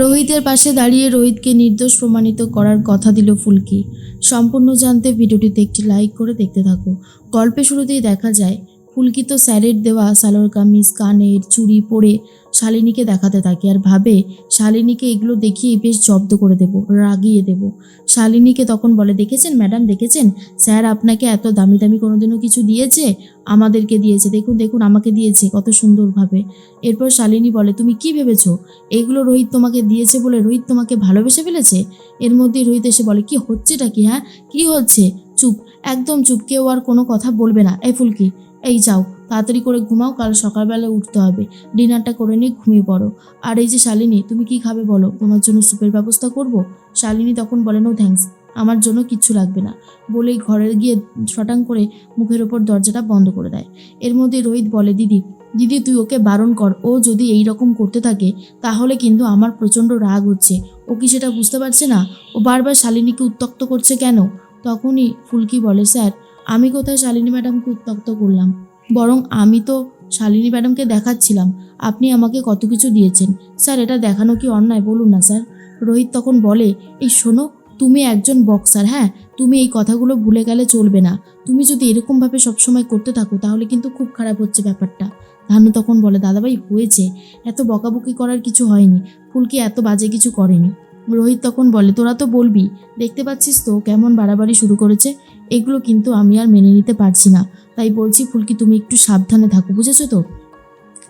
রোহিতের পাশে দাঁড়িয়ে রোহিতকে নির্দোষ প্রমাণিত করার কথা দিল ফুলকি। সম্পূর্ণ জানতে ভিডিওটিতে একটি লাইক করে দেখতে থাকো। গল্পের শুরুতেই দেখা যায় ফুলকি তো স্যারের দেওয়া সালোয়ার কামিজ, কানের চুড়ি পরে শালিনীকে দেখাতে থাকে আর ভাবে, শালিনীকে এগুলো দেখিয়ে বেশ জব্দ করে দেব, রাগিয়ে দেব। শালিনীকে তখন বলে, দেখেছেন ম্যাডাম, দেখেছেন? স্যার আপনাকে এত দামি দামি কোনোদিনও কিছু দিয়েছে? আমাদেরকে দিয়েছে, দেখুন দেখুন, আমাকে দিয়েছে, কত সুন্দরভাবে এরপর শালিনী বলে, তুমি কি ভেবেছো? এইগুলো রোহিত তোমাকে দিয়েছে বলে রোহিত তোমাকে ভালোবেসে ফেলেছে? এর মধ্যেই রোহিত এসে বলে, কি হচ্ছেটা কি হ্যাঁ? কি হচ্ছে? চুপ, একদম চুপ, কেউ আর কোনো কথা বলবে না। এই ফুলকি এই যাও, তাড়াতাড়ি করে ঘুমাও, কাল সকালবেলা উঠতে হবে। ডিনারটা করে নিয়ে ঘুমিয়ে পড়ো। আর এই যে শালিনী, তুমি কি খাবে বলো? তোমার জন্য স্যুপের ব্যবস্থা করব? শালিনী তখন বলে নো থ্যাঙ্কস আমার জন্য কিচ্ছু লাগবে না। বলেই ঘরে গিয়ে শটাং করে মুখের ওপর দরজাটা বন্ধ করে দেয়। এর মধ্যে রোহিত বলে, দিদি দিদি, তুই ওকে বারণ কর। ও যদি এই রকম করতে থাকে, তাহলে কিন্তু আমার প্রচণ্ড রাগ হচ্ছে। ও কি সেটা বুঝতে পারছে না? ও বারবার শালিনীকে উত্তক্ত করছে কেন? তখনই ফুলকি বলে, স্যার আমি কোথায় শালিনী ম্যাডামকে উত্তক্ত করলাম? বরং আমি তো শালিনী ম্যাডামকে দেখাচ্ছিলাম। আপনি আমাকে কত কিছু দিয়েছেন। স্যার, এটা দেখানো কি অন্যায়? বলুন না, স্যার। রোহিত তখন বলে, এই শোনো, তুমি একজন বক্সার হ্যাঁ? তুমি এই কথাগুলো ভুলে গেলে চলবে না। তুমি যদি এরকমভাবে সবসময় করতে থাকো, তাহলে কিন্তু খুব খারাপ হচ্ছে ব্যাপারটা। ধানু তখন বলে, দাদাভাই, হয়েছে। এত বকাবকি করার কিছু হয়নি। ফুলকি এত বাজে কিছু করেনি। রোহিত তখন বলে, তোরা তো বলবি। দেখতে পাচ্ছিস তো কেমন বাড়াবাড়ি শুরু করেছে? এগুলো কিন্তু আমি আর মেনে নিতে পারছি না। তাই বলছি, ফুলকি, তুমি একটু সাবধানে থাকো, বুঝেছ তো?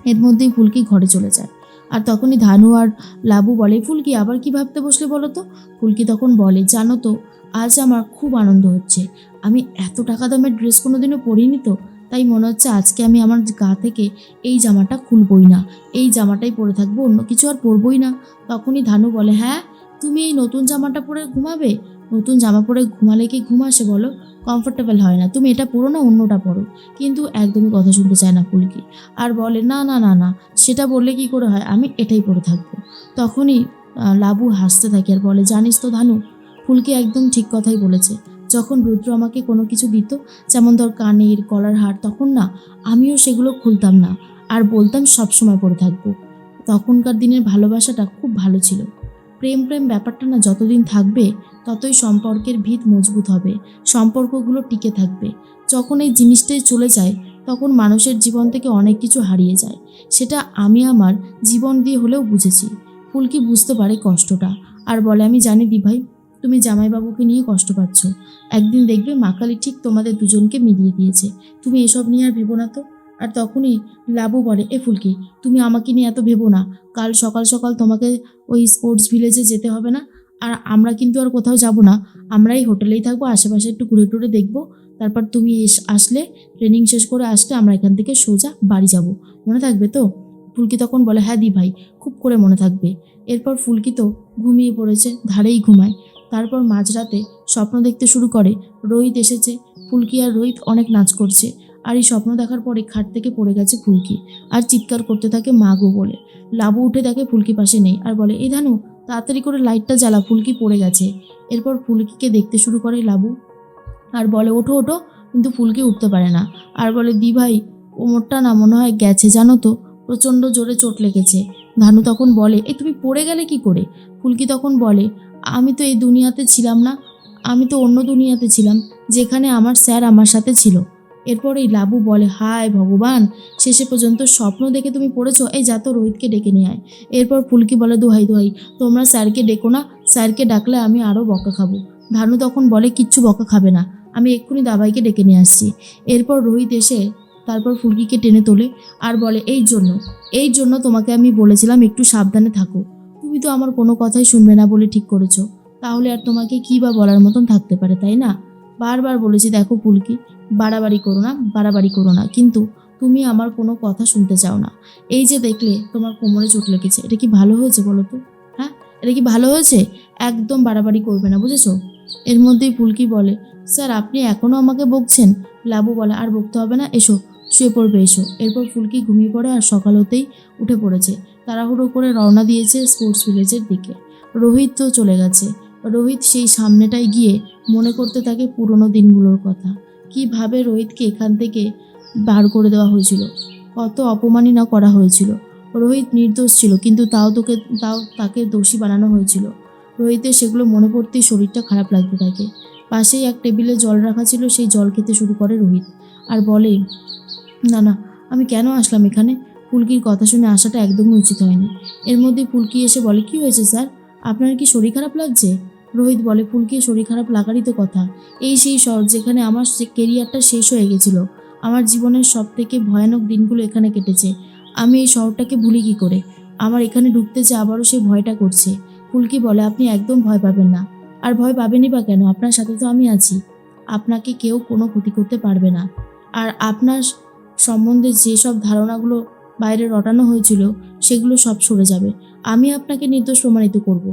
এর মধ্যেই ফুলকি ঘরে চলে যায়। আর তখনই ধানু আর লাবু বলে, ফুলকি, আবার কি ভাবতে বসলে বলো তো? ফুলকি তখন বলে, জানো তো, আজ আমার খুব আনন্দ হচ্ছে। আমি এত টাকা দামের ড্রেস কোনোদিনও পরিনি তো, তাই মনে হচ্ছে আজকে আমি আমার গা থেকে এই জামাটা খুলবই না। এই জামাটাই পরে থাকব, অন্য কিছু আর পরবই না। তখনই ধানু বলে হ্যাঁ তুমি এই নতুন জামাটা পরে ঘুমাবে? নতুন জামা পরে ঘুমালে কি ঘুম আসে বলো? কমফোর্টেবল হয় না। তুমি এটা পরো না, অন্যটা পরো। কিন্তু একদমই কথা শুনতে চায় না ফুলকি। আর বলে, না না না না, সেটা বললে কি করে হয়? আমি এটাই পরে থাকব। তখনই লাবু হাসতে থাকে আর বলে, জানিস তো ধানু, ফুলকি একদম ঠিক কথাই বলেছে। যখন রুদ্র আমাকে কোনো কিছু দিত, যেমন ধর কানের কলার হার, তখন না, আমিও সেগুলো খুলতাম না। আর বলতাম সব সময় পরে থাকব। তখনকার দিনের ভালোবাসাটা খুব ভালো ছিল। প্রেম প্রেম ব্যাপারটা না যতদিন থাকবে ততই সম্পর্কের ভিত মজবুত হবে, সম্পর্কগুলো টিকে থাকবে। যখন এই জিনিসটাই চলে যায়, তখন মানুষের জীবন থেকে অনেক কিছু হারিয়ে যায়। সেটা আমি আমার জীবন দিয়ে হলেও বুঝেছি। ফুলকি বুঝতে পারে কষ্টটা। আর বলে, আমি জানি দি ভাই তুমি জামাইবাবুকে নিয়ে কষ্ট পাচ্ছ। একদিন দেখবে মাকালি ঠিক তোমাদের দুজনকে মিলিয়ে দিয়েছে। তুমি এসব নিয়ে আর ভেবো না তো? আর তখনই লাবু বলে, এ ফুলকি, তুমি আমাকে নিয়ে এত ভেবো না। কাল সকাল সকাল তোমাকে ওই স্পোর্টস ভিলেজে যেতে হবে না? আর আমরা কিন্তু আর কোথাও যাব না। আমরা এই হোটেলেই থাকব, আশেপাশে একটু ঘুরে টুরে দেখব। তারপর তুমি এস- আসলে ট্রেনিং শেষ করে আসলে আমরা এখান থেকে সোজা বাড়ি যাব। মনে থাকবে তো? ফুলকি তখন বলে হ্যাঁ দি ভাই, খুব করে মনে থাকবে। এরপর ফুলকি তো ঘুমিয়ে পড়েছে, ধারেই ঘুমায়। তারপর মাঝরাতে স্বপ্ন দেখতে শুরু করে, রোহিত এসেছে। ফুলকি আর রোহিত অনেক নাচ করছে আর এই স্বপ্ন দেখার পরে খাট থেকে পড়ে গেছে ফুলকি। আর চিৎকার করতে থাকে মা গো বলে। লাবু উঠে দেখে ফুলকি পাশে নেই আর বলে, এই ধানু তাড়াতাড়ি করে লাইটটা জ্বালা, ফুলকি পড়ে গেছে। এরপর ফুলকিকে দেখতে শুরু করে লাবু। আর বলে, ওঠো ওঠো। কিন্তু ফুলকি উঠতে পারে না। আর বলে দি ভাই কোমরটা না মনে হয় গেছে, জানো তো? প্রচণ্ড জোরে চোট লেগেছে। ধানু তখন বলে এই তুমি পড়ে গেলে কি করে? ফুলকি তখন বলে, আমি তো এই দুনিয়াতে ছিলাম না। আমি তো অন্য দুনিয়াতে ছিলাম, যেখানে আমার স্যার আমার সাথে ছিল। এরপর এই লাবু বলে, হায় ভগবান, শেষে পর্যন্ত স্বপ্ন দেখে তুমি পড়েছো। এই যা তো রোহিতকে ডেকে নিয়ে আয়। এরপর ফুলকি বলে, দোহাই দোহাই, তোমরা স্যারকে ডেকো না। স্যারকে ডাকলে আমি আরও বকা খাব। ধানু তখন বলে, কিচ্ছু বকা খাবে না। আমি এক্ষুনি দাবাইকে ডেকে নিয়ে আসছি। এরপর রোহিত এসে তারপর ফুলকিকে টেনে তোলে আর বলে, এই জন্য এই জন্য তোমাকে আমি বলেছিলাম একটু সাবধানে থাকো। তুমি তো আমার কোনো কথাই শুনবে না বলে ঠিক করেছ। তাহলে আর তোমাকে কী বা বলার মতন থাকতে পারে, তাই না? বারবার বলেছি, দেখো ফুলকি বাড়াবাড়ি করো না, বাড়াবাড়ি করো না। কিন্তু তুমি আমার কোনো কথা শুনতে চাও না। এই যে দেখলে তোমার কোমরে চোট লেগেছে, এটা কি ভালো হয়েছে বলো তো? হ্যাঁ এটা কি ভালো হয়েছে? একদম বাড়াবাড়ি করবে না, বুঝেছ? এর মধ্যেই ফুলকি বলে, স্যার, আপনি এখনও আমাকে বকছেন? লাবু বলে, আর বকতে হবে না, এসো, শুয়ে পড়বে, এসো। এরপর ফুলকি ঘুমিয়ে পড়ে আর সকাল হতেই উঠে পড়েছে। তাড়াহুড়ো করে রওনা দিয়েছে স্পোর্টস ভিলেজের দিকে। রোহিত তো চলে গেছে। রোহিত সেই সামনেটায় গিয়ে মনে করতে থাকে পুরনো দিনগুলোর কথা। কীভাবে রোহিতকে এখান থেকে বার করে দেওয়া হয়েছিল? কত অপমাননা করা হয়েছিল। রোহিত নির্দোষ ছিল, কিন্তু তাও তোকে, তাও তাকে দোষী বানানো হয়েছিল। রোহিতের সেগুলো মনে পড়তেই শরীরটা খারাপ লাগতে থাকে। পাশেই এক টেবিলে জল রাখা ছিল, সেই জল খেতে শুরু করে রোহিত। আর বলে, না না, আমি কেন আসলাম এখানে? ফুলকির কথা শুনে আসাটা একদমই উচিত হয়নি। এর মধ্যে ফুলকি এসে বলে, কি হয়েছে, স্যার? আপনার কি শরীর খারাপ লাগছে? রোহিত বলে, ফুলকি শরীর খারাপ লাগারই তো কথা। এই সেই শহর যেখানে আমার কেরিয়ারটা শেষ হয়ে গেছিল। আমার জীবনের সব থেকে ভয়ানক দিনগুলো এখানে কেটেছে। আমি এই শহরটাকে ভুলি কি করে? আমার এখানে ঢুকতে যে আবারও সেই ভয়টা করছে। ফুলকি বলে, আপনি একদম ভয় পাবেন না। আর ভয় পাবেনই বা কেন? আপনার সাথে তো আমি আছি। আপনাকে কেউ কোনো ক্ষতি করতে পারবে না। আর আপনার সম্বন্ধে যেসব ধারণাগুলো বাইরে রটানো হয়েছিল, সেগুলো সব সরে যাবে। আমি আপনাকে নির্দোষ প্রমাণিত করব।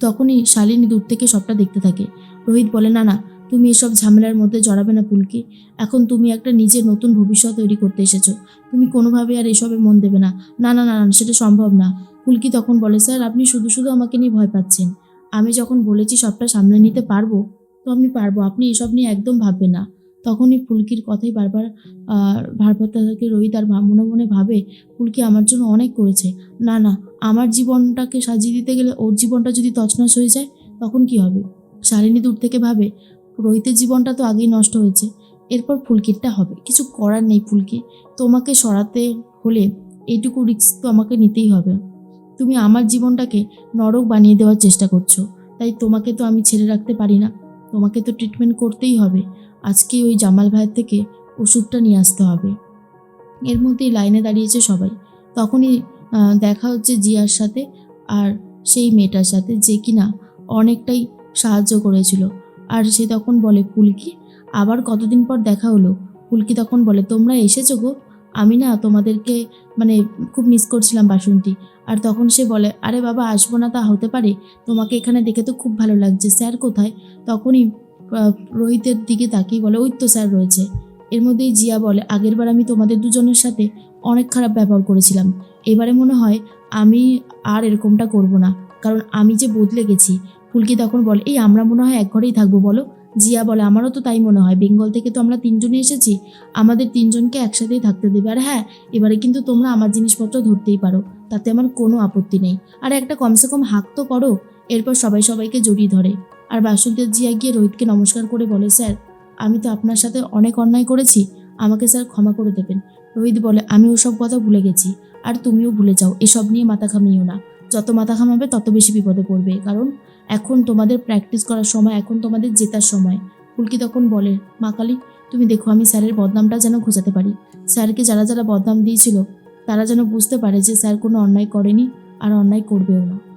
তখনই শালিনী দূর থেকে সবটা দেখতে থাকে। রোহিত বলে, না না, তুমি এসব ঝামেলার মধ্যে জড়াবে না পুলকি। এখন তুমি একটা নিজের নতুন ভবিষ্যৎ তৈরি করতে এসেছ। তুমি কোনোভাবে আর এসবে মন দেবে না। না না না সেটা সম্ভব না। ফুলকি তখন বলে, স্যার, আপনি শুধু শুধু আমাকে নিয়ে ভয় পাচ্ছেন। আমি যখন বলেছি সবটা সামলে নিতে পারব, তো আমি পারব। আপনি এসব নিয়ে একদম ভাববে না। তখনই ফুলকির কথাই বারবার ভারপ্রাপ্ত থাকে রোহিত। আর মনে মনে ভাবে ফুলকি আমার জন্য অনেক করেছে। না না আমার জীবনটাকে সাজিয়ে দিতে গেলে ওর জীবনটা যদি তছনছ হয়ে যায়, তখন কি হবে? শালিনী দূর থেকে ভাবে রোহিতের জীবনটা তো আগেই নষ্ট হয়েছে। এরপর ফুলকিরটা হবে। কিছু করার নেই ফুলকি। তোমাকে সরাতে হলে এইটুকু রিস্ক তো আমাকে নিতেই হবে। তুমি আমার জীবনটাকে নরক বানিয়ে দেওয়ার চেষ্টা করছ। তাই তোমাকে তো আমি ছেড়ে রাখতে পারি না। তোমাকে তো ট্রিটমেন্ট করতেই হবে। আজকে ওই জামাল ভাইয়ের থেকে ওষুধটা নিয়ে আসতে হবে। এর মধ্যেই লাইনে দাঁড়িয়েছে সবাই। তখনই দেখা হচ্ছে জিয়ার সাথে আর সেই মেয়েটার সাথে যে কিনা অনেকটাই সাহায্য করেছিল। আর সে তখন বলে ফুলকি আবার কতদিন পর দেখা হলো? ফুলকি তখন বলে, তোমরা এসেছ গো। আমি না তোমাদেরকে মানে খুব মিস করছিলাম বাসন্তী আর তখন সে বলে, আরে বাবা, আসব না তা হতে পারে। তোমাকে এখানে দেখে তো খুব ভালো লাগছে। স্যার কোথায়? তখনই রোহিতের দিকে তাকিয়ে বলে, ওই তো স্যার রয়েছে। এর মধ্যেই জিয়া বলে আগেরবার আমি তোমাদের দুজনের সাথে অনেক খারাপ ব্যবহার করেছিলাম। এবারে মনে হয় আমি আর এরকমটা করব না। কারণ আমি যে বদলে গেছি, ফুলকি তখন বলে, এই আমরা মনে হয় এক ঘরেই থাকব বলো? জিয়া বলে, আমারও তো তাই মনে হয়। বেঙ্গল থেকে তো আমরা তিনজনে এসেছি। আমাদের তিনজনকে একসাথেই থাকতে দেবে। আর হ্যাঁ এবারে কিন্তু তোমরা আমার জিনিসপত্র ধরতেই পারো। তাতে আমার কোনো আপত্তি নেই। আর একটা কমসে কম হাক তো করো। এরপর সবাই সবাইকে জড়িয়ে ধরে। আর বাসন্তের জিয়া গিয়ে রোহিতকে নমস্কার করে বলে, স্যার, আমি তো আপনার সাথে অনেক অন্যায় করেছি। আমাকে স্যার ক্ষমা করে দেবেন। রোহিত বলে, আমি ওসব কথা ভুলে গেছি। আর তুমিও ভুলে যাও, এসব নিয়ে মাথা ঘামিও না। যত মাথা ঘামাবে, তত বেশি বিপদে পড়বে। কারণ এখন তোমাদের প্র্যাকটিস করার সময়, এখন তোমাদের জেতার সময়। ফুলকি তখন বলে, মা কালী, তুমি দেখো, আমি স্যারের বদনামটা যেন ঘোচাতে পারি। স্যারকে যারা যারা বদনাম দিয়েছিল, তারা যেন বুঝতে পারে যে স্যার কোনো অন্যায় করেনি আর অন্যায় করবেও না।